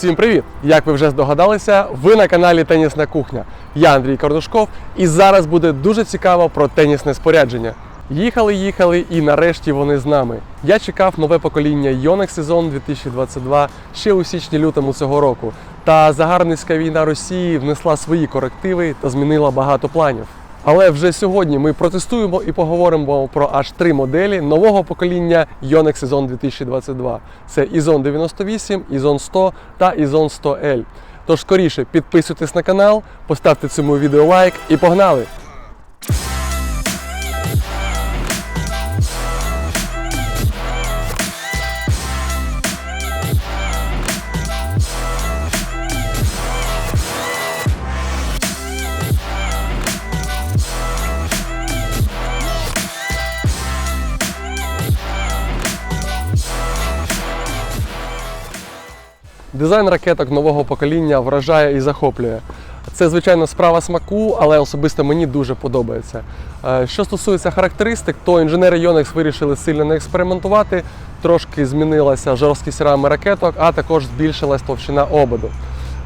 Всім привіт! Як ви вже здогадалися, ви на каналі Тенісна кухня. Я Андрій Кордушков, і зараз буде дуже цікаво про тенісне спорядження. Їхали, їхали, і нарешті вони з нами. Я чекав нове покоління Yonex сезон 2022 ще у січні-лютому цього року. Та загарбницька війна Росії внесла свої корективи та змінила багато планів. Але вже сьогодні ми протестуємо і поговоримо про аж три моделі нового покоління Yonex сезон 2022. Це Ізон 98, Ізон 100 та Ізон 100L. Тож скоріше підписуйтесь на канал, поставте цьому відео лайк і погнали! Дизайн ракеток нового покоління вражає і захоплює. Це, звичайно, справа смаку, але особисто мені дуже подобається. Е, Що стосується характеристик, то інженери Yonex вирішили сильно не експериментувати, трошки змінилася жорсткість рами ракеток, а також збільшилась товщина ободу.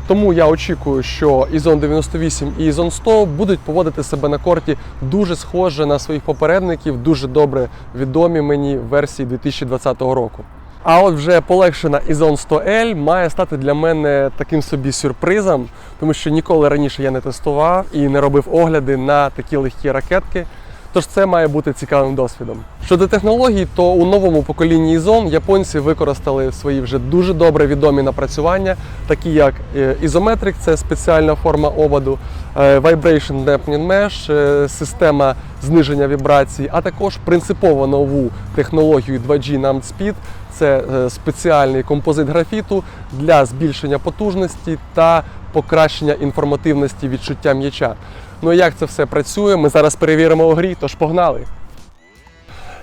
Тому я очікую, що Ізон 98 і Ізон 100 будуть поводити себе на корті дуже схоже на своїх попередників, дуже добре відомі мені версії 2020 року. А от вже полегшена Ізон 100L має стати для мене таким собі сюрпризом, тому що ніколи раніше я не тестував і не робив огляди на такі легкі ракетки. Тож це має бути цікавим досвідом. Щодо технологій, то у новому поколінні Ізон японці використали свої вже дуже добре відомі напрацювання, такі як е, Isometric, це спеціальна форма ободу, е, Vibration Dampening Mesh, е, система зниження вібрацій, а також принципово нову технологію 2G NAND Speed, це спеціальний композит графіту для збільшення потужності та покращення інформативності відчуття м'яча. Ну як це все працює, ми зараз перевіримо у грі, тож погнали.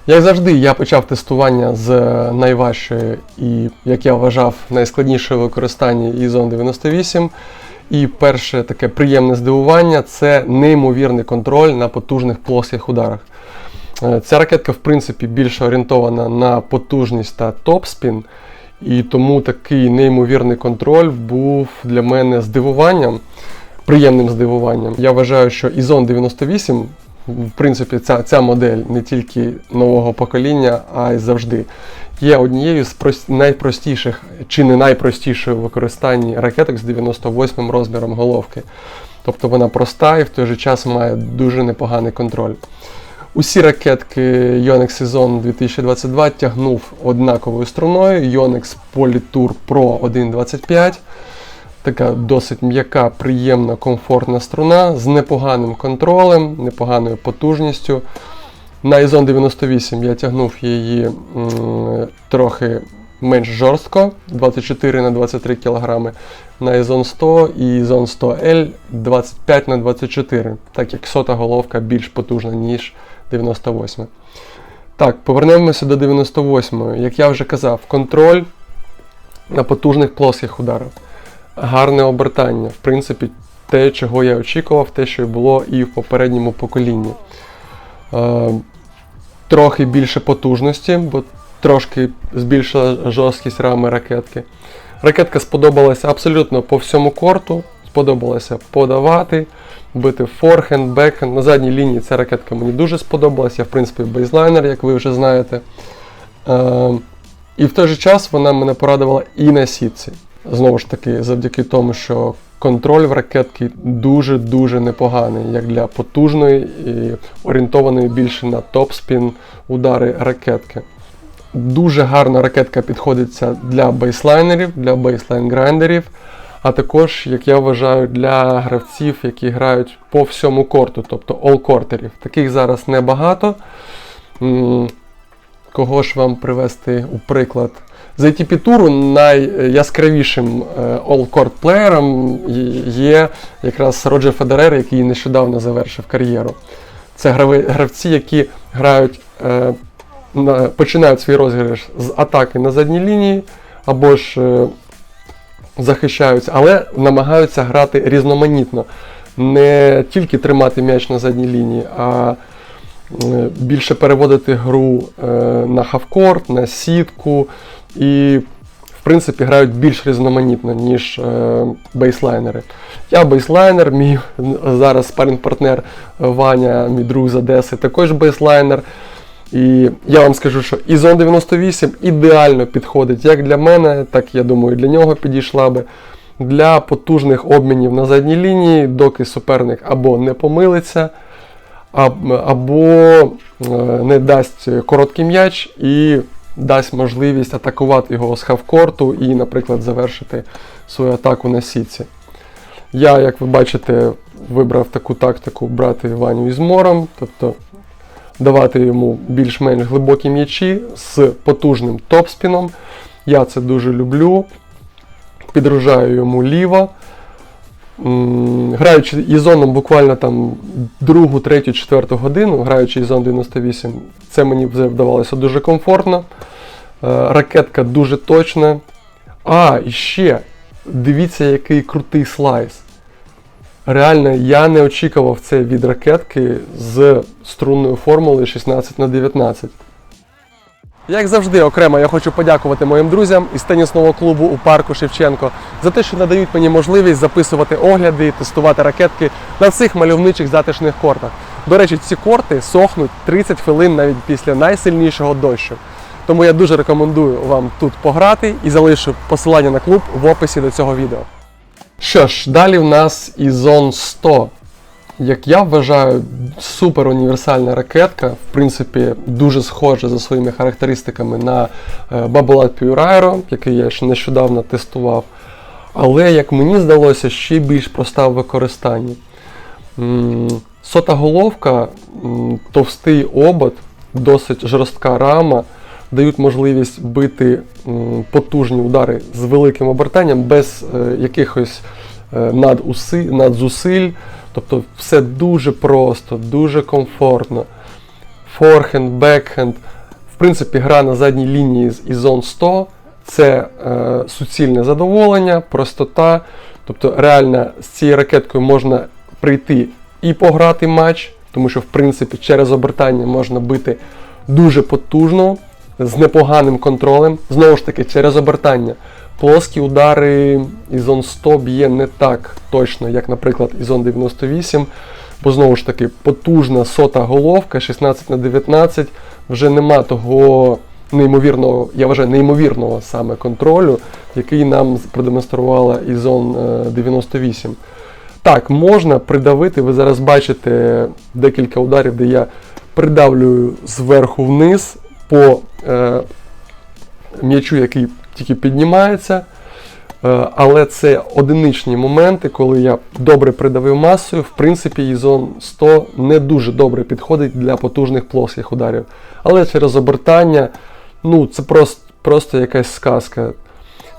Як завжди, я почав тестування з е, найважчої і, як я вважав, найскладнішої в використанні Ізон 98. І перше таке приємне здивування це неймовірний контроль на потужних плоских ударах. Е, Ця ракетка, в принципі, більше орієнтована на потужність та топспін, і тому такий неймовірний контроль був для мене здивуванням, приємним здивуванням. Я вважаю, що Ізон 98, в принципі, ця, ця модель не тільки нового покоління, а й завжди є однією з найпростіших чи не найпростішою в використанні ракеток з 98 розміром головки. Тобто вона проста і в той же час має дуже непоганий контроль. Усі ракетки Yonex Season 2022 тягнув однаковою струною Yonex Polytour Pro 1.25. Така досить м'яка, приємна, комфортна струна з непоганим контролем, непоганою потужністю. На Ізон 98 я тягнув її м, трохи менш жорстко, 24 на 23 кг. На Ізон 100 і Ізон 100L 25 на 24 так як сота головка більш потужна, ніж 98. Так, повернемося до 98. Як я вже казав, контроль на потужних плоских ударах. Гарне обертання. В принципі, те, чого я очікував, те, що було і в попередньому поколінні. Е, трохи більше потужності, бо трошки збільшила жорсткість рами ракетки. Ракетка сподобалася абсолютно по всьому корту. Сподобалося подавати, бити форхенд, бекхенд. На задній лінії ця ракетка мені дуже сподобалася. Я, в принципі, бейзлайнер, як ви вже знаєте. Е, і в той же час вона мене порадувала і на сітці. Знову ж таки, завдяки тому, що контроль в ракетки дуже-дуже непоганий, як для потужної і орієнтованої більше на топспін удари ракетки. Дуже гарна ракетка підходиться для бейслайнерів, для бейслайн-грайндерів, а також, як я вважаю, для гравців, які грають по всьому корту, тобто all-кортерів. Таких зараз небагато. Кого ж вам привести у приклад? З ATP туру найяскравішим е, all-court плеєром є якраз Роджер Федерер, який нещодавно завершив кар'єру. Це гравці, які грають, е, починають свій розіграш з атаки на задній лінії, або ж е, захищаються, але намагаються грати різноманітно. Не тільки тримати м'яч на задній лінії, а більше переводити гру на хавкорт, на сітку. І в принципі грають більш різноманітно, ніж е, бейслайнери. Я бейслайнер, мій зараз спарінг-партнер Ваня, мій друг з Одеси, також бейслайнер. І я вам скажу, що Ізон 98 ідеально підходить як для мене, так я думаю, для нього підійшла би. Для потужних обмінів на задній лінії, доки суперник або не помилиться, або е, не дасть короткий м'яч і дасть можливість атакувати його з хавкорту і, наприклад, завершити свою атаку на сітці. Я, як ви бачите, вибрав таку тактику брати Ваню із мором, тобто давати йому більш-менш глибокі м'ячі з потужним топспіном. Я це дуже люблю. Підружаю йому ліво. Граючи ізоном буквально там другу, третю, четверту годину, граючи ізон 98, це мені вже вдавалося дуже комфортно. Е, Ракетка дуже точна. А, і ще, дивіться, який крутий слайс. Реально, я не очікував це від ракетки з струнною формулою 16 на 19. Як завжди, окремо я хочу подякувати моїм друзям із тенісного клубу у парку Шевченко за те, що надають мені можливість записувати огляди і тестувати ракетки на цих мальовничих затишних кортах. До речі, ці корти сохнуть 30 хвилин навіть після найсильнішого дощу. Тому я дуже рекомендую вам тут пограти і залишу посилання на клуб в описі до цього відео. Що ж, далі в нас Ізон 100. Як я вважаю, супер універсальна ракетка, в принципі, дуже схожа за своїми характеристиками на е, Babolat Pure Aero, який я ще нещодавно тестував. Але, як мені здалося, ще більш проста в використанні. Сота головка, товстий обод, досить жорстка рама, дають можливість бити потужні удари з великим обертанням без е, якихось е, надуси- надзусиль. Тобто все дуже просто, дуже комфортно. Форхенд, бекхенд. В принципі, гра на задній лінії з Ізон 100 це е, суцільне задоволення, простота. Тобто, реально з цією ракеткою можна прийти і пограти матч, тому що, в принципі, через обертання можна бити дуже потужно, з непоганим контролем. Знову ж таки, через обертання. Плоскі удари Ізон 100 б'є не так точно, як, наприклад, Ізон 98, бо знову ж таки потужна сота головка 16 на 19 вже нема того неймовірного, я вважаю, неймовірного саме контролю, який нам продемонструвала Ізон е, 98. Так, можна придавити, ви зараз бачите декілька ударів, де я придавлюю зверху вниз по е, м'ячу, який тільки піднімається. Е, Але це одиничні моменти, коли я добре придавив масою. В принципі, Ізон 100 не дуже добре підходить для потужних плоских ударів. Але через обертання, ну, це просто, просто якась сказка.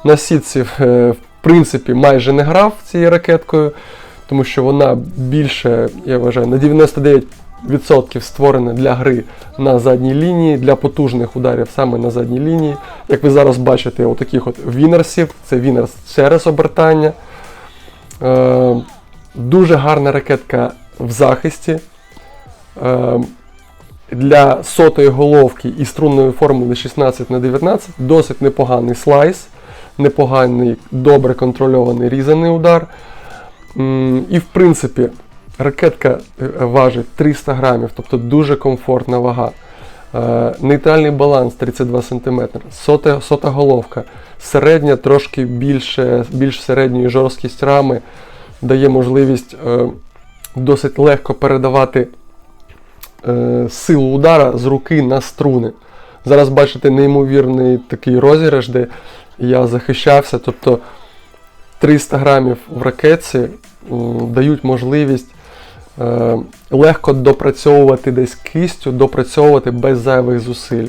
На сітці, е, в принципі, майже не грав цією ракеткою, тому що вона більше, я вважаю, на 99% створена для гри на задній лінії, для потужних ударів саме на задній лінії. Як ви зараз бачите, отаких от вінерсів, це вінерс через обертання. Е, дуже гарна ракетка в захисті. Е, для сотої головки і струнної формули 16 на 19 досить непоганий слайс, непоганий, добре контрольований різаний удар. І в принципі, ракетка е, важить 300 грамів, тобто дуже комфортна вага. Е, Нейтральний баланс 32 см, сота, сота головка, середня, трошки більше, більш середньої жорсткість рами дає можливість е, досить легко передавати силу удара з руки на струни. Зараз бачите неймовірний такий розіграш, де я захищався. Тобто 300 грамів в ракетці дають можливість легко допрацьовувати десь кистю, допрацьовувати без зайвих зусиль.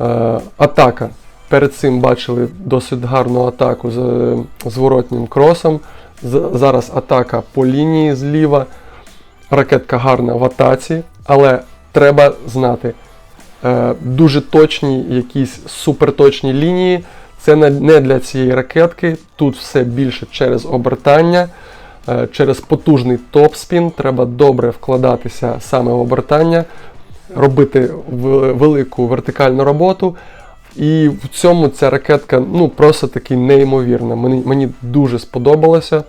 Е, атака. Перед цим бачили досить гарну атаку з е, зворотнім кросом. Зараз атака по лінії зліва. Ракетка гарна в атаці, але треба знати, е, дуже точні, якісь суперточні лінії. Це не- для цієї ракетки. Тут все більше через обертання, е, через потужний топспін. Треба добре вкладатися саме в обертання, робити велику вертикальну роботу. І в цьому ця ракетка ну, просто таки неймовірна. Мені, мені дуже сподобалося.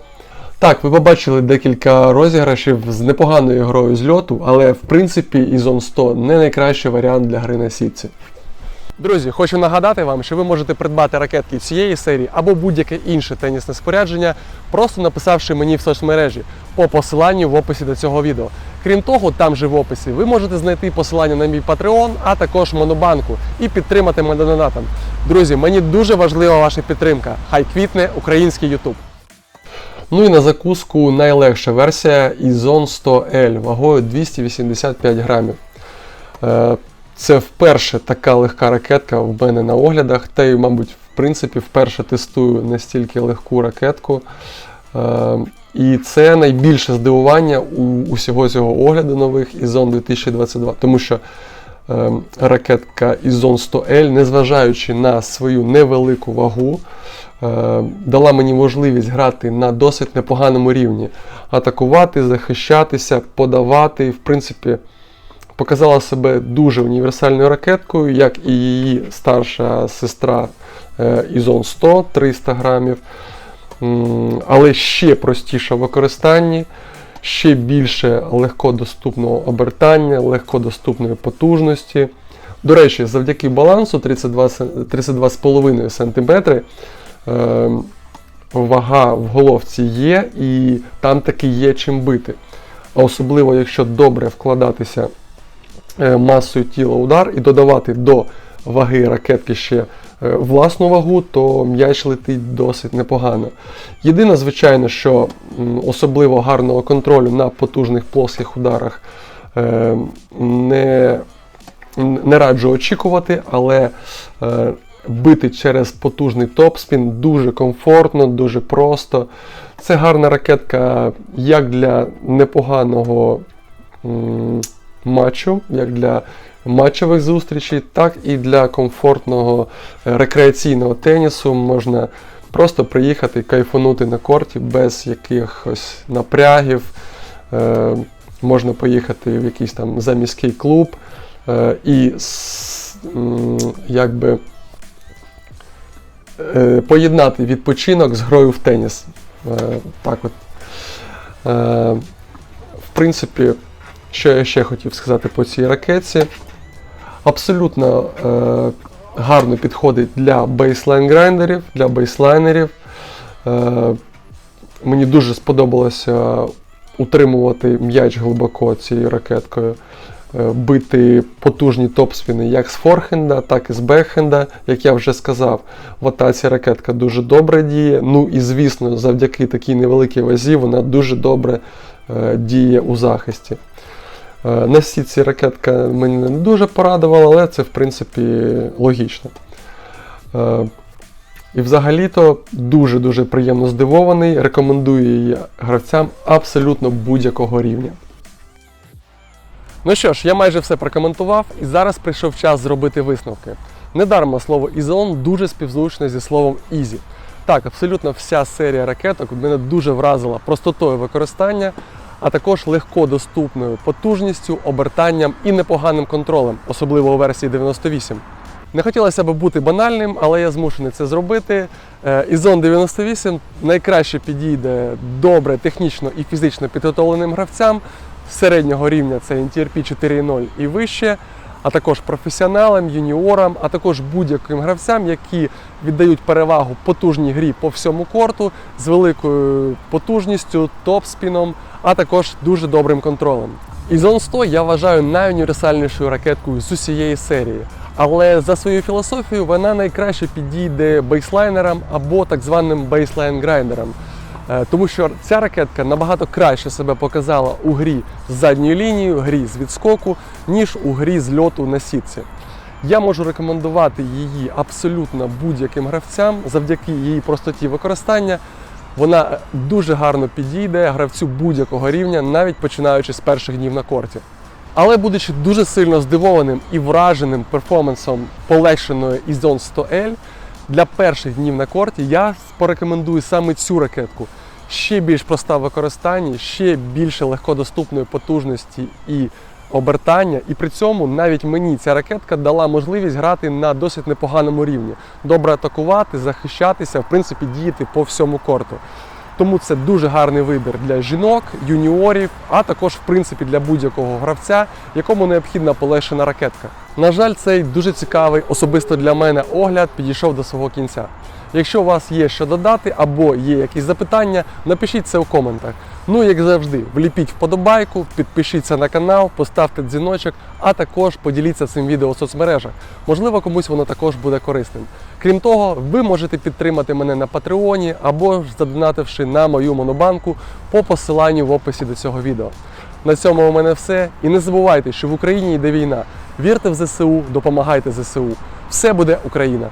Так, ви побачили декілька розіграшів з непоганою грою зльоту, але в принципі Ізон 100 не найкращий варіант для гри на сітці. Друзі, хочу нагадати вам, що ви можете придбати ракетки цієї серії або будь-яке інше тенісне спорядження, просто написавши мені в соцмережі по посиланню в описі до цього відео. Крім того, там же в описі ви можете знайти посилання на мій Patreon, а також Монобанку і підтримати мене донатом. Друзі, мені дуже важлива ваша підтримка. Хай квітне український YouTube. Ну і на закуску найлегша версія Ізон 100L вагою 285 грамів. Це вперше така легка ракетка в мене на оглядах, та й, мабуть, в принципі, вперше тестую настільки легку ракетку. Е, І це найбільше здивування у усього цього огляду нових Ізон 2022, тому що е, ракетка Ізон 100L, незважаючи на свою невелику вагу, е, дала мені можливість грати на досить непоганому рівні, атакувати, захищатися, подавати. В принципі, показала себе дуже універсальною ракеткою, як і її старша сестра е, Ізон 100 300 грамів. Але ще простіша в використанні, ще більше легкодоступного обертання, легкодоступної потужності. До речі, завдяки балансу 32, 32,5 см е, вага в головці є, і там таки є чим бити. А особливо, якщо добре вкладатися масою тіла удар і додавати до ваги ракетки ще е, власну вагу, то м'яч летить досить непогано. Єдине, звичайно, що особливо гарного контролю на потужних плоских ударах е, не, не раджу очікувати, але е, бити через потужний топспін дуже комфортно, дуже просто. Це гарна ракетка як для непоганого матчу, як для матчових зустрічей, так і для комфортного е, рекреаційного тенісу. Можна просто приїхати кайфанути на корті без якихось напрягів. Е, можна поїхати в якийсь там заміський клуб е, і якби поєднати відпочинок з грою в теніс. Так от. В принципі, що я ще хотів сказати по цій ракетці. Абсолютно е, гарно підходить для бейслайн грайндерів, для бейслайнерів. Е, мені дуже сподобалося утримувати м'яч глибоко цією ракеткою, е, бити потужні топспіни як з форхенда, так і з бекхенда. Як я вже сказав, в атаці ракетка дуже добре діє. Ну і звісно, завдяки такій невеликій вазі вона дуже добре е, діє у захисті. Е, На сітці ракетка мене не дуже порадувала, але це в принципі логічно. Е, І взагалі-то дуже-дуже приємно здивований. Рекомендую її гравцям абсолютно будь-якого рівня. Ну що ж, я майже все прокоментував, і зараз прийшов час зробити висновки. Недарма слово Ізон дуже співзвучне зі словом Ізі. Так, абсолютно вся серія ракеток мене дуже вразила простотою використання, а також легкодоступною потужністю, обертанням і непоганим контролем, особливо у версії 98. Не хотілося б бути банальним, але я змушений це зробити. Е, Ізон 98 найкраще підійде добре технічно і фізично підготовленим гравцям середнього рівня це NTRP 4.0 і вище, а також професіоналам, юніорам, а також будь-яким гравцям, які віддають перевагу потужній грі по всьому корту з великою потужністю, топ-спіном, а також дуже добрим контролем. Ізон 100 я вважаю найуніверсальнішою ракеткою з усієї серії. Але за своєю філософією вона найкраще підійде бейслайнерам або так званим бейслайн-грайндерам. Е, Тому що ця ракетка набагато краще себе показала у грі з задньою лінією, грі з відскоку, ніж у грі з льоту на сітці. Я можу рекомендувати її абсолютно будь-яким гравцям завдяки її простоті використання. Вона е, дуже гарно підійде гравцю будь-якого рівня, навіть починаючи з перших днів на корті. Але будучи дуже сильно здивованим і враженим перформансом полегшеної Ізон 100L, для перших днів на корті я порекомендую саме цю ракетку. Ще більш проста в використанні, ще більше легкодоступної потужності і обертання, і при цьому навіть мені ця ракетка дала можливість грати на досить непоганому рівні, добре атакувати, захищатися, в принципі, діяти по всьому корту. Тому це дуже гарний вибір для жінок, юніорів, а також в принципі для будь-якого гравця, якому необхідна полегшена ракетка. На жаль, цей дуже цікавий особисто для мене огляд підійшов до свого кінця. Якщо у вас є що додати або є якісь запитання, напишіть це у коментах. Ну, як завжди, вліпіть вподобайку, підпишіться на канал, поставте дзвіночок, а також поділіться цим відео у соцмережах. Можливо, комусь воно також буде корисним. Крім того, ви можете підтримати мене на Патреоні або ж задонативши на мою монобанку по посиланню в описі до цього відео. На цьому у мене все. І не забувайте, що в Україні йде війна. Вірте в ЗСУ, допомагайте ЗСУ. Все буде Україна!